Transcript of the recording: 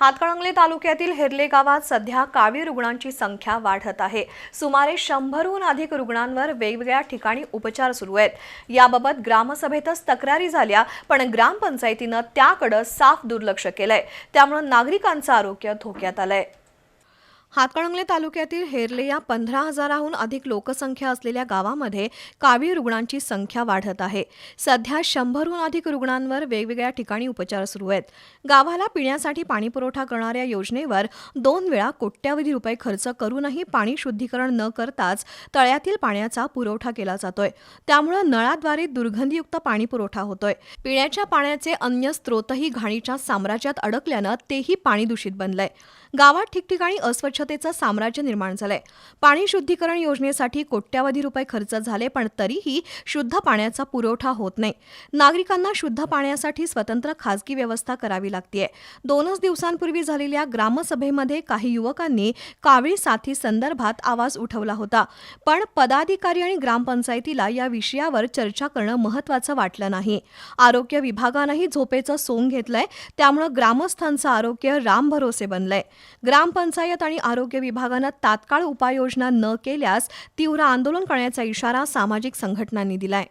हातकणंगले तालुक्यातील हिरले गावात सध्या कावी रुग्णांची संख्या वाढत आहे. सुमारे शंभरहून अधिक रुग्णांवर वेगवेगळ्या ठिकाणी उपचार सुरू आहेत. याबाबत ग्रामसभेतच तक्रारी झाल्या पण ग्रामपंचायतीनं त्याकडं साफ दुर्लक्ष केलंय. त्यामुळे नागरिकांचं आरोग्य धोक्यात आलंय. हातकणंगले तालुक्यातील हेरले या पंधरा हजाराहून अधिक लोकसंख्या असलेल्या गावामध्ये कावीळ रुग्णांची संख्या वाढत आहे. सध्या शंभरहून अधिक रुग्णांवर वेगवेगळ्या ठिकाणी उपचार सुरू आहेत. गावाला पिण्यासाठी पाणी पुरवठा करणाऱ्या योजनेवर दोन वेळा कोट्यावधी रुपये खर्च करूनही पाणी शुद्धीकरण न करताच तळ्यातील पाण्याचा पुरवठा केला जातोय. त्यामुळं नळाद्वारे दुर्गंधीयुक्त पाणी पुरवठा होतोय. पिण्याच्या पाण्याचे अन्य स्रोतही घाणीच्या साम्राज्यात अडकल्यानं तेही पाणी दूषित बनलंय. गावात ठिकठिकाणी अस्वच्छ स्वच्छतेचं साम्राज्य निर्माण झालंय. पाणी शुद्धीकरण योजनेसाठी कोट्यावधी रुपये खर्च झाले पण तरीही शुद्ध पाण्याचा पुरवठा होत नाही. नागरिकांना शुद्ध पाण्यासाठी स्वतंत्र खासगी व्यवस्था करावी लागतीये. दोनच दिवसांपूर्वी झालेल्या ग्रामसभेमध्ये काही युवकांनी कावीळ साथी संदर्भात आवाज उठवला होता. पण पदाधिकारी आणि ग्रामपंचायतीला या विषयावर चर्चा करणं महत्त्वाचं वाटलं नाही. आरोग्य विभागानंही झोपेचं सोंग घेतलंय त्यामुळं ग्रामस्थांचं आरोग्य रामभरोसे बनलंय. ग्रामपंचायत आणि आरोग्य विभागानं तात्काळ उपाययोजना न केल्यास तीव्र आंदोलन करण्याचा इशारा सामाजिक संघटनांनी दिलाय.